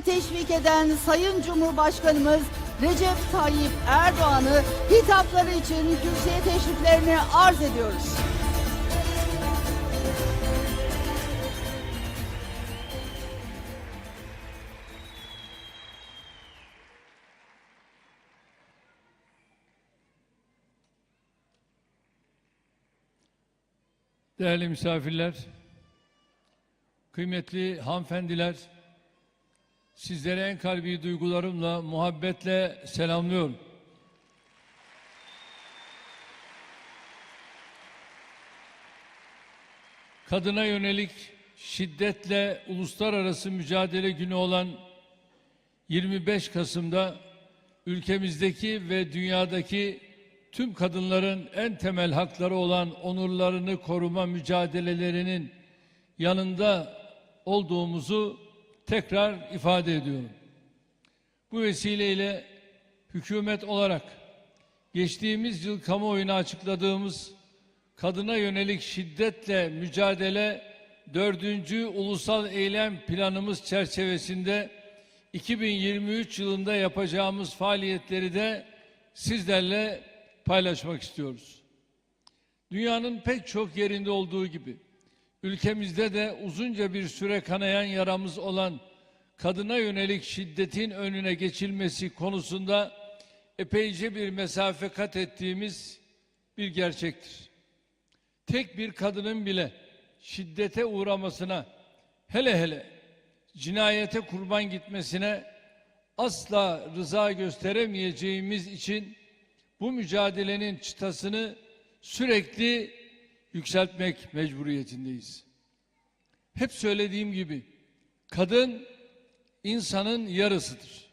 teşvik eden Sayın Cumhurbaşkanımız Recep Tayyip Erdoğan'ı hitapları için kürsüye teşriflerini arz ediyoruz. Değerli misafirler, kıymetli hanımefendiler, sizlere en kalbi duygularımla, muhabbetle selamlıyorum. Kadına yönelik şiddetle uluslararası mücadele günü olan 25 Kasım'da ülkemizdeki ve dünyadaki tüm kadınların en temel hakları olan onurlarını koruma mücadelelerinin yanında olduğumuzu tekrar ifade ediyorum. Bu vesileyle hükümet olarak geçtiğimiz yıl kamuoyuna açıkladığımız kadına yönelik şiddetle mücadele dördüncü ulusal eylem planımız çerçevesinde 2023 yılında yapacağımız faaliyetleri de sizlerle paylaşmak istiyoruz. Dünyanın pek çok yerinde olduğu gibi ülkemizde de uzunca bir süre kanayan yaramız olan kadına yönelik şiddetin önüne geçilmesi konusunda epeyce bir mesafe kat ettiğimiz bir gerçektir. Tek bir kadının bile şiddete uğramasına hele hele cinayete kurban gitmesine asla rıza gösteremeyeceğimiz için bu mücadelenin çıtasını sürekli yükseltmek mecburiyetindeyiz. Hep söylediğim gibi kadın insanın yarısıdır.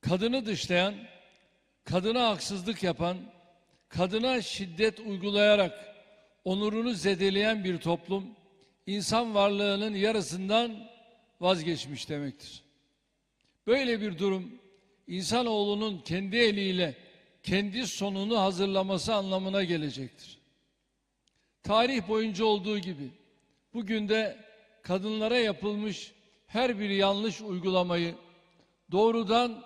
Kadını dışlayan, kadına haksızlık yapan, kadına şiddet uygulayarak onurunu zedeleyen bir toplum insan varlığının yarısından vazgeçmiş demektir. Böyle bir durum insanoğlunun kendi eliyle kendi sonunu hazırlaması anlamına gelecektir. Tarih boyunca olduğu gibi bugün de kadınlara yapılmış her bir yanlış uygulamayı doğrudan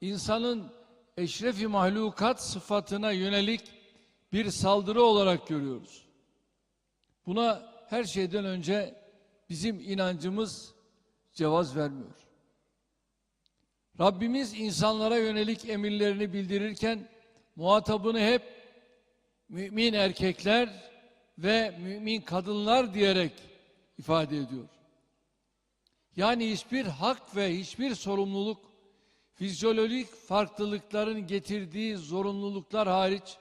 insanın eşrefi mahlukat sıfatına yönelik bir saldırı olarak görüyoruz. Buna her şeyden önce bizim inancımız cevaz vermiyor. Rabbimiz insanlara yönelik emirlerini bildirirken muhatabını hep mümin erkekler ve mümin kadınlar diyerek ifade ediyor. Yani hiçbir hak ve hiçbir sorumluluk fizyolojik farklılıkların getirdiği zorunluluklar hariç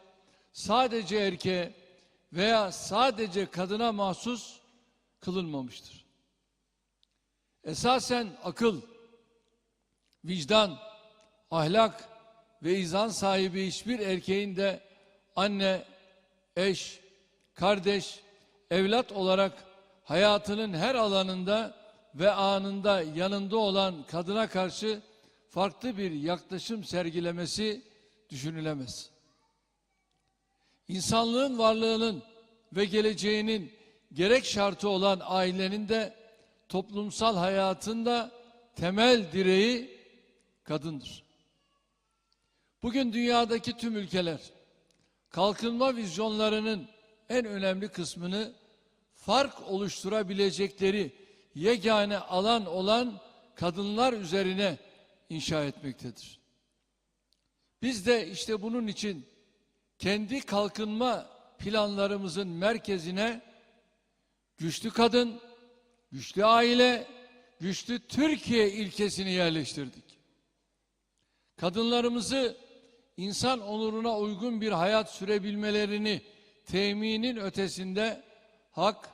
sadece erkeğe veya sadece kadına mahsus kılınmamıştır. Esasen akıl, vicdan, ahlak ve izan sahibi hiçbir erkeğin de anne, eş, kardeş, evlat olarak hayatının her alanında ve anında yanında olan kadına karşı farklı bir yaklaşım sergilemesi düşünülemez. İnsanlığın varlığının ve geleceğinin gerek şartı olan ailenin de toplumsal hayatında temel direği kadındır. Bugün dünyadaki tüm ülkeler kalkınma vizyonlarının en önemli kısmını fark oluşturabilecekleri yegane alan olan kadınlar üzerine inşa etmektedir. Biz de işte bunun için kendi kalkınma planlarımızın merkezine güçlü kadın, güçlü aile, güçlü Türkiye ilkesini yerleştirdik. Kadınlarımızı insan onuruna uygun bir hayat sürebilmelerini teminin ötesinde hak,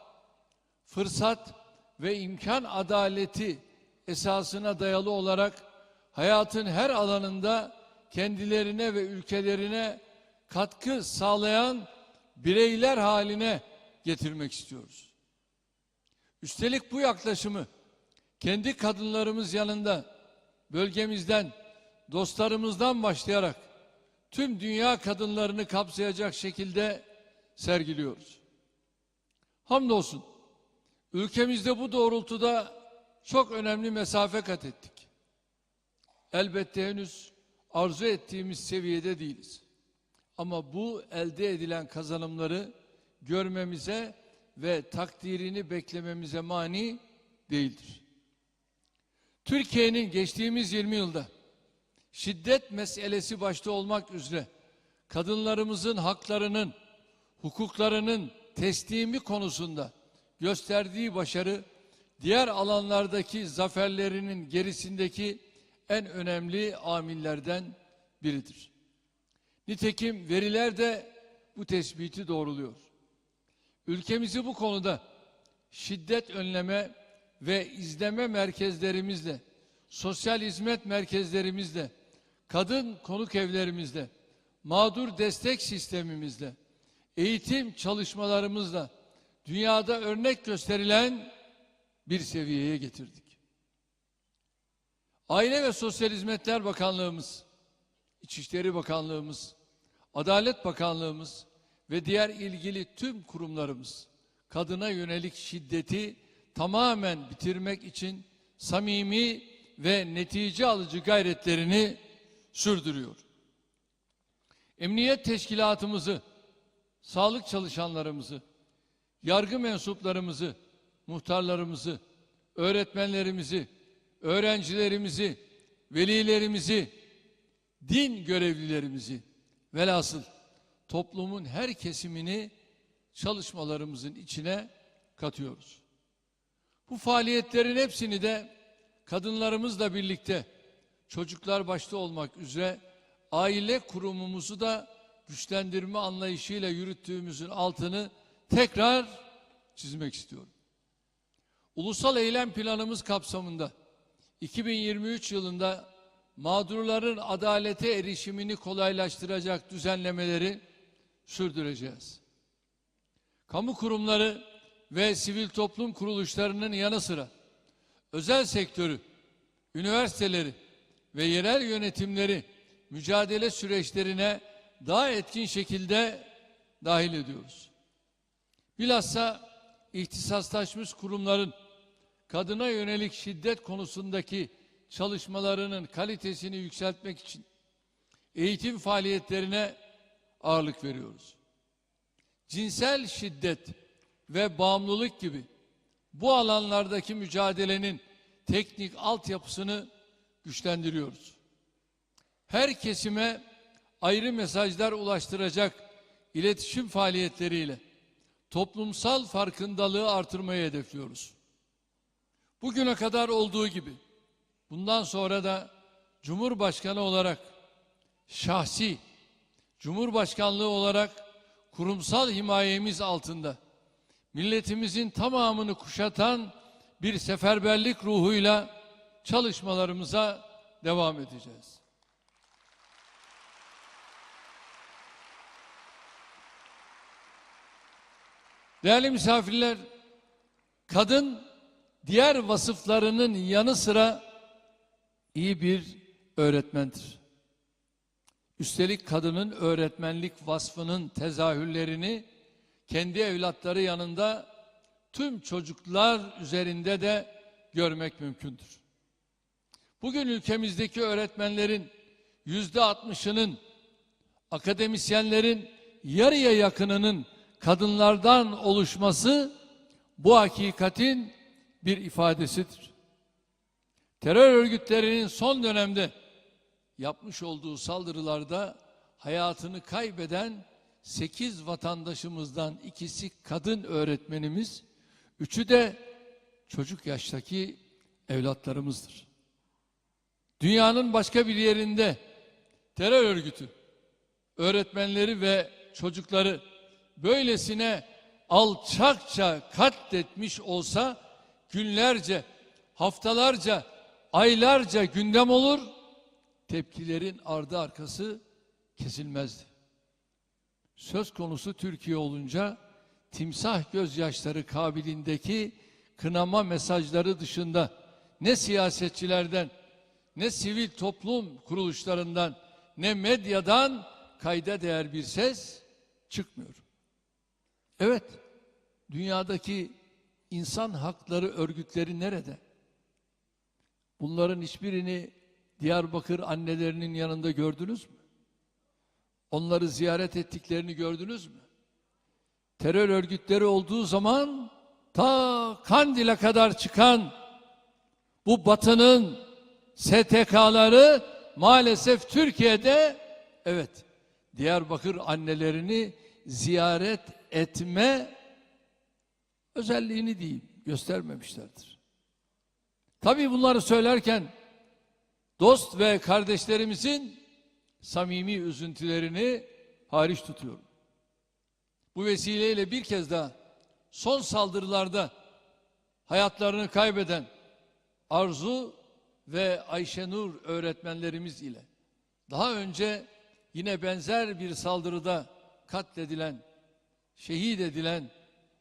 fırsat ve imkan adaleti esasına dayalı olarak hayatın her alanında kendilerine ve ülkelerine katkı sağlayan bireyler haline getirmek istiyoruz. Üstelik bu yaklaşımı kendi kadınlarımız yanında bölgemizden, dostlarımızdan başlayarak tüm dünya kadınlarını kapsayacak şekilde sergiliyoruz. Hamdolsun ülkemizde bu doğrultuda çok önemli mesafe kat ettik. Elbette henüz arzu ettiğimiz seviyede değiliz. Ama bu elde edilen kazanımları görmemize ve takdirini beklememize mani değildir. Türkiye'nin geçtiğimiz 20 yılda şiddet meselesi başta olmak üzere kadınlarımızın haklarının, hukuklarının teslimi konusunda gösterdiği başarı diğer alanlardaki zaferlerinin gerisindeki en önemli amillerden biridir. Nitekim veriler de bu tespiti doğruluyor. Ülkemizi bu konuda şiddet önleme ve izleme merkezlerimizle, sosyal hizmet merkezlerimizle, kadın konuk evlerimizle, mağdur destek sistemimizle, eğitim çalışmalarımızla dünyada örnek gösterilen bir seviyeye getirdik. Aile ve Sosyal Hizmetler Bakanlığımız, İçişleri Bakanlığımız, Adalet Bakanlığımız ve diğer ilgili tüm kurumlarımız kadına yönelik şiddeti tamamen bitirmek için samimi ve netice alıcı gayretlerini sürdürüyor. Emniyet teşkilatımızı, sağlık çalışanlarımızı, yargı mensuplarımızı, muhtarlarımızı, öğretmenlerimizi, öğrencilerimizi, velilerimizi, din görevlilerimizi, velhasıl toplumun her kesimini çalışmalarımızın içine katıyoruz. Bu faaliyetlerin hepsini de kadınlarımızla birlikte çocuklar başta olmak üzere aile kurumumuzu da güçlendirme anlayışıyla yürüttüğümüzün altını tekrar çizmek istiyorum. Ulusal eylem planımız kapsamında 2023 yılında mağdurların adalete erişimini kolaylaştıracak düzenlemeleri sürdüreceğiz. Kamu kurumları ve sivil toplum kuruluşlarının yanı sıra özel sektörü, üniversiteleri ve yerel yönetimleri mücadele süreçlerine daha etkin şekilde dahil ediyoruz. Bilhassa ihtisaslaşmış kurumların kadına yönelik şiddet konusundaki çalışmalarının kalitesini yükseltmek için eğitim faaliyetlerine ağırlık veriyoruz. Cinsel şiddet ve bağımlılık gibi bu alanlardaki mücadelenin teknik altyapısını güçlendiriyoruz. Her kesime ayrı mesajlar ulaştıracak iletişim faaliyetleriyle toplumsal farkındalığı artırmayı hedefliyoruz. Bugüne kadar olduğu gibi bundan sonra da Cumhurbaşkanı olarak şahsi Cumhurbaşkanlığı olarak kurumsal himayemiz altında milletimizin tamamını kuşatan bir seferberlik ruhuyla çalışmalarımıza devam edeceğiz. Değerli misafirler, kadın diğer vasıflarının yanı sıra iyi bir öğretmendir. Üstelik kadının öğretmenlik vasfının tezahürlerini kendi evlatları yanında tüm çocuklar üzerinde de görmek mümkündür. Bugün ülkemizdeki öğretmenlerin yüzde altmışının, akademisyenlerin yarıya yakınının kadınlardan oluşması bu hakikatin bir ifadesidir. Terör örgütlerinin son dönemde yapmış olduğu saldırılarda hayatını kaybeden 8 vatandaşımızdan ikisi kadın öğretmenimiz, üçü de çocuk yaştaki evlatlarımızdır. Dünyanın başka bir yerinde terör örgütü öğretmenleri ve çocukları böylesine alçakça katletmiş olsa günlerce, haftalarca, aylarca gündem olur, tepkilerin ardı arkası kesilmezdi. Söz konusu Türkiye olunca timsah gözyaşları kabilindeki kınama mesajları dışında ne siyasetçilerden, ne sivil toplum kuruluşlarından, ne medyadan kayda değer bir ses çıkmıyor. Evet, dünyadaki insan hakları örgütleri nerede? Bunların hiçbirini Diyarbakır annelerinin yanında gördünüz mü? Onları ziyaret ettiklerini gördünüz mü? Terör örgütleri olduğu zaman ta Kandil'e kadar çıkan bu batının STK'ları maalesef Türkiye'de evet Diyarbakır annelerini ziyaret etme özelliğini değil göstermemişlerdir. Tabii bunları söylerken dost ve kardeşlerimizin samimi üzüntülerini hariç tutuyorum. Bu vesileyle bir kez daha son saldırılarda hayatlarını kaybeden Arzu ve Ayşenur öğretmenlerimiz ile daha önce yine benzer bir saldırıda katledilen, şehit edilen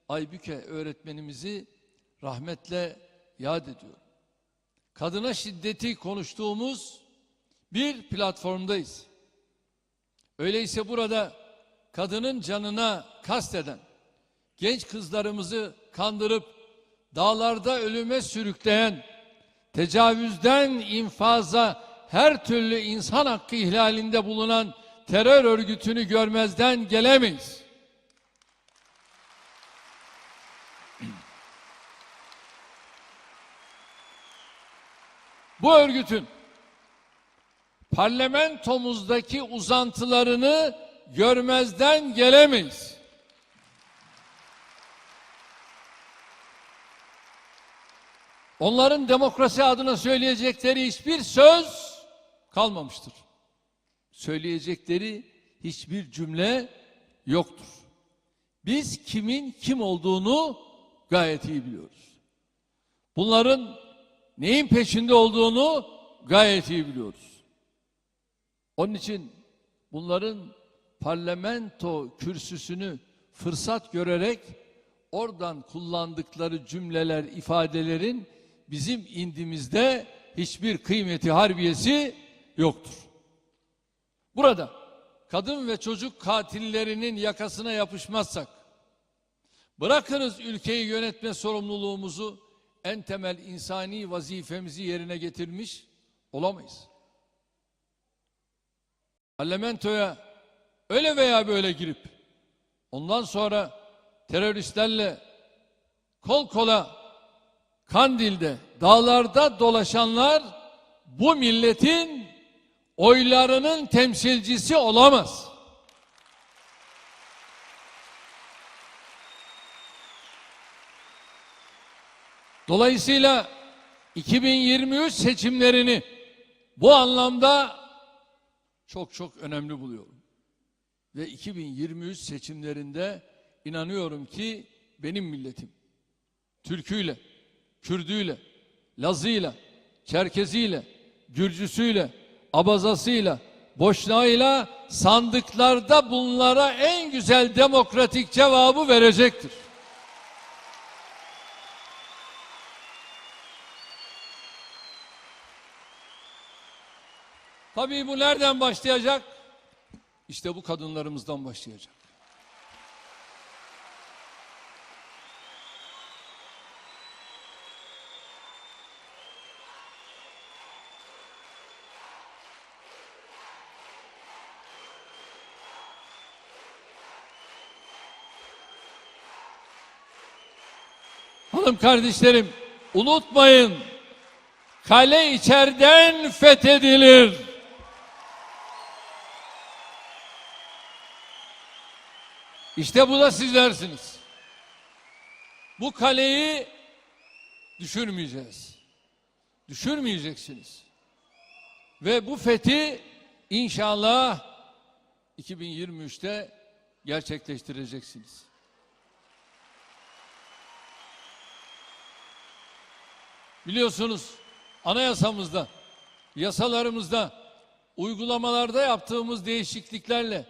Aybüke öğretmenimizi rahmetle yad ediyorum. Kadına şiddeti konuştuğumuz bir platformdayız. Öyleyse burada kadının canına kasteden, genç kızlarımızı kandırıp dağlarda ölüme sürükleyen, tecavüzden infaza her türlü insan hakkı ihlalinde bulunan terör örgütünü görmezden gelemeyiz. Bu örgütün parlamentomuzdaki uzantılarını görmezden gelemeyiz. Onların demokrasi adına söyleyecekleri hiçbir söz kalmamıştır. Söyleyecekleri hiçbir cümle yoktur. Biz kimin kim olduğunu gayet iyi biliyoruz. Bunların neyin peşinde olduğunu gayet iyi biliyoruz. Onun için bunların parlamento kürsüsünü fırsat görerek oradan kullandıkları cümleler, ifadelerin bizim indimizde hiçbir kıymeti harbiyesi yoktur. Burada kadın ve çocuk katillerinin yakasına yapışmazsak, bırakınız ülkeyi yönetme sorumluluğumuzu en temel insani vazifemizi yerine getirmiş olamayız. Parlamentoya öyle veya böyle girip ondan sonra teröristlerle kol kola Kandil'de dağlarda dolaşanlar bu milletin oylarının temsilcisi olamaz. Dolayısıyla 2023 seçimlerini bu anlamda çok çok önemli buluyorum. Ve 2023 seçimlerinde inanıyorum ki benim milletim Türküyle, Kürdüyle, Lazıyla, Çerkeziyle, Gürcüsüyle, Abazasıyla, Boşnağıyla sandıklarda bunlara en güzel demokratik cevabı verecektir. Tabii bu nereden başlayacak? İşte bu kadınlarımızdan başlayacak. Hanım kardeşlerim unutmayın kale içeriden fethedilir. İşte bu da sizlersiniz. Bu kaleyi düşürmeyeceğiz. Düşürmeyeceksiniz. Ve bu fethi inşallah 2023'te gerçekleştireceksiniz. Biliyorsunuz anayasamızda, yasalarımızda, uygulamalarda yaptığımız değişikliklerle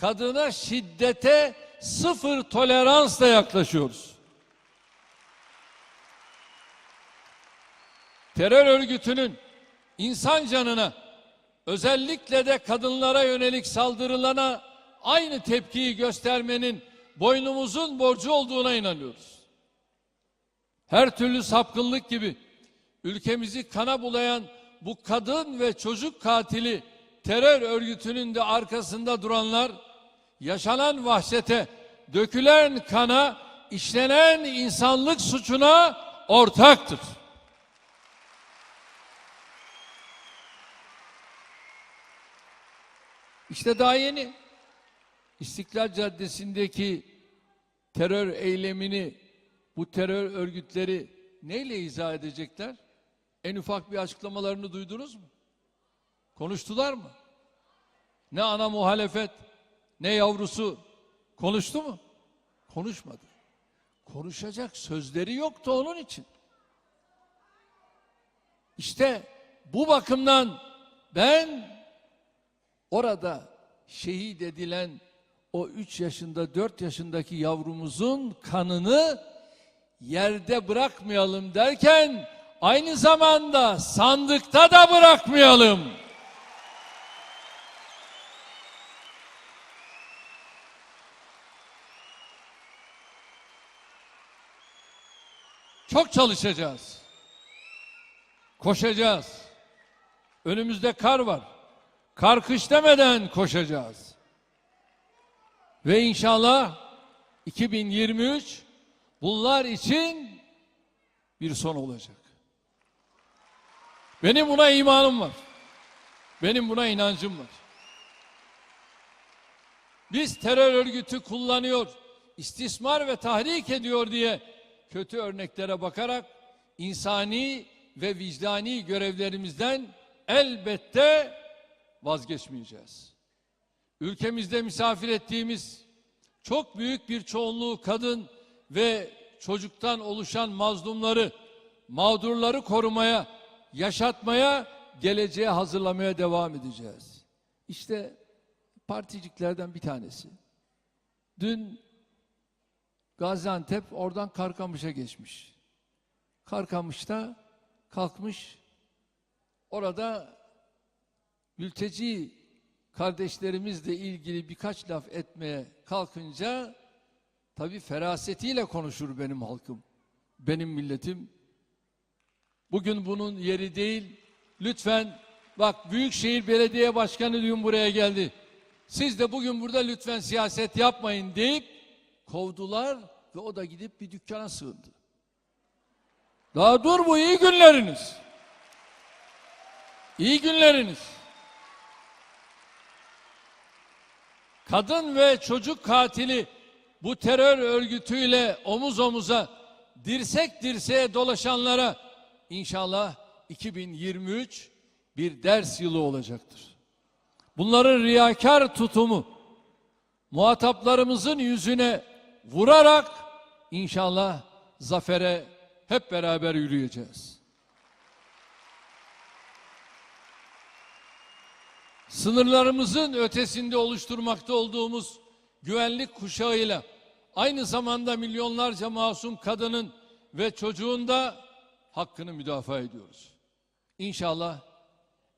kadına şiddete sıfır toleransla yaklaşıyoruz. Terör örgütünün insan canına özellikle de kadınlara yönelik saldırılarına aynı tepkiyi göstermenin boynumuzun borcu olduğuna inanıyoruz. Her türlü sapkınlık gibi ülkemizi kana bulayan bu kadın ve çocuk katili terör örgütünün de arkasında duranlar yaşanan vahşete, dökülen kana, işlenen insanlık suçuna ortaktır. İşte daha yeni İstiklal Caddesi'ndeki terör eylemini bu terör örgütleri neyle izah edecekler? En ufak bir açıklamalarını duydunuz mu? Konuştular mı? Ne ana muhalefet, ne yavrusu konuştu mu? Konuşmadı. Konuşacak sözleri yoktu onun için. İşte bu bakımdan ben orada şehit edilen o 3 yaşında 4 yaşındaki yavrumuzun kanını yerde bırakmayalım derken aynı zamanda sandıkta da bırakmayalım. Çok çalışacağız. Koşacağız. Önümüzde kar var. Kar kış demeden koşacağız. Ve inşallah 2023 bunlar için bir son olacak. Benim buna imanım var. Benim buna inancım var. Biz terör örgütü kullanıyor, istismar ve tahrik ediyor diye kötü örneklere bakarak insani ve vicdani görevlerimizden elbette vazgeçmeyeceğiz. Ülkemizde misafir ettiğimiz çok büyük bir çoğunluğu kadın ve çocuktan oluşan mazlumları, mağdurları korumaya, yaşatmaya, geleceğe hazırlamaya devam edeceğiz. İşte particiklerden bir tanesi. Dün Gaziantep oradan Karkamış'a geçmiş. Karkamış'ta kalkmış orada mülteci kardeşlerimizle ilgili birkaç laf etmeye kalkınca tabi ferasetiyle konuşur benim halkım, benim milletim. Bugün bunun yeri değil. Lütfen bak Büyükşehir Belediye Başkanı dün buraya geldi. Siz de bugün burada lütfen siyaset yapmayın deyip kovdular ve o da gidip bir dükkana sığındı. Daha dur bu iyi günleriniz. İyi günleriniz. Kadın ve çocuk katili bu terör örgütüyle omuz omuza dirsek dirseğe dolaşanlara inşallah 2023 bir ders yılı olacaktır. Bunların riyakar tutumu muhataplarımızın yüzüne vurarak inşallah zafere hep beraber yürüyeceğiz. Sınırlarımızın ötesinde oluşturmakta olduğumuz güvenlik kuşağıyla aynı zamanda milyonlarca masum kadının ve çocuğun da hakkını müdafaa ediyoruz. İnşallah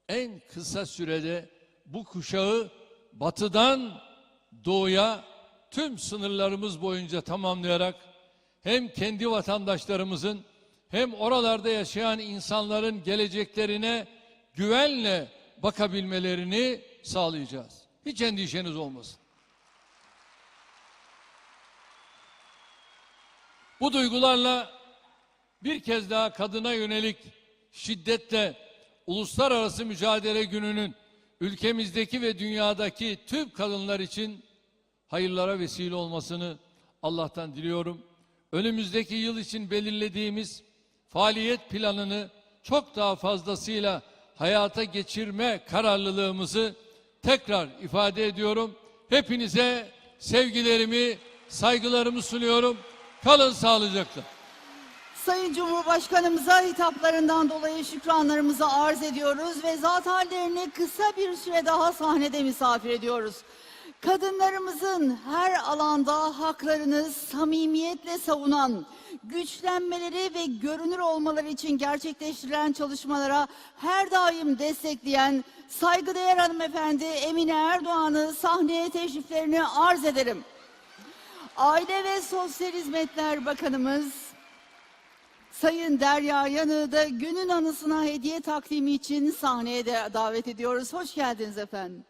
en kısa sürede bu kuşağı batıdan doğuya tüm sınırlarımız boyunca tamamlayarak hem kendi vatandaşlarımızın hem oralarda yaşayan insanların geleceklerine güvenle bakabilmelerini sağlayacağız. Hiç endişeniz olmasın. Bu duygularla bir kez daha kadına yönelik şiddetle uluslararası mücadele gününün ülkemizdeki ve dünyadaki tüm kadınlar için hayırlara vesile olmasını Allah'tan diliyorum. Önümüzdeki yıl için belirlediğimiz faaliyet planını çok daha fazlasıyla hayata geçirme kararlılığımızı tekrar ifade ediyorum. Hepinize sevgilerimi, saygılarımı sunuyorum. Kalın sağlıcakla. Sayın Cumhurbaşkanımıza hitaplarından dolayı şükranlarımızı arz ediyoruz ve zat hallerini kısa bir süre daha sahnede misafir ediyoruz. Kadınlarımızın her alanda haklarını samimiyetle savunan, güçlenmeleri ve görünür olmaları için gerçekleştirilen çalışmalara her daim destekleyen saygıdeğer hanımefendi Emine Erdoğan'ı sahneye teşriflerini arz ederim. Aile ve Sosyal Hizmetler Bakanımız Sayın Derya Yanığı da günün anısına hediye takdimi için sahneye de davet ediyoruz. Hoş geldiniz efendim.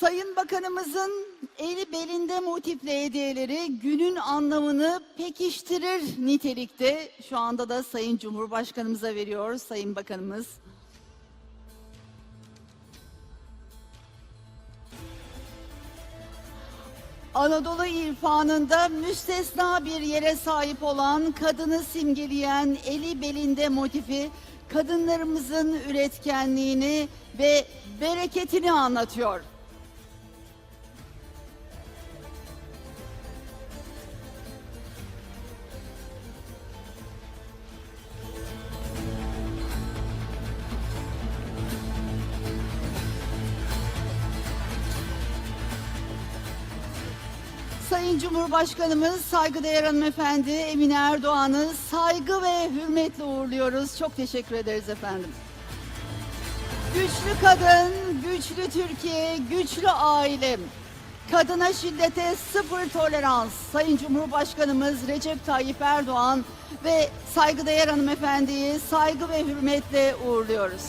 Sayın Bakanımızın eli belinde motifli hediyeleri günün anlamını pekiştirir nitelikte. Şu anda da Sayın Cumhurbaşkanımıza veriyoruz Sayın Bakanımız. Anadolu irfanında müstesna bir yere sahip olan kadını simgeleyen eli belinde motifi kadınlarımızın üretkenliğini ve bereketini anlatıyor. Sayın Cumhurbaşkanımız, saygıdeğer hanımefendi Emine Erdoğan'ı saygı ve hürmetle uğurluyoruz. Çok teşekkür ederiz efendim. Güçlü kadın, güçlü Türkiye, güçlü aile. Kadına şiddete sıfır tolerans. Sayın Cumhurbaşkanımız Recep Tayyip Erdoğan ve saygıdeğer hanımefendiyi saygı ve hürmetle uğurluyoruz.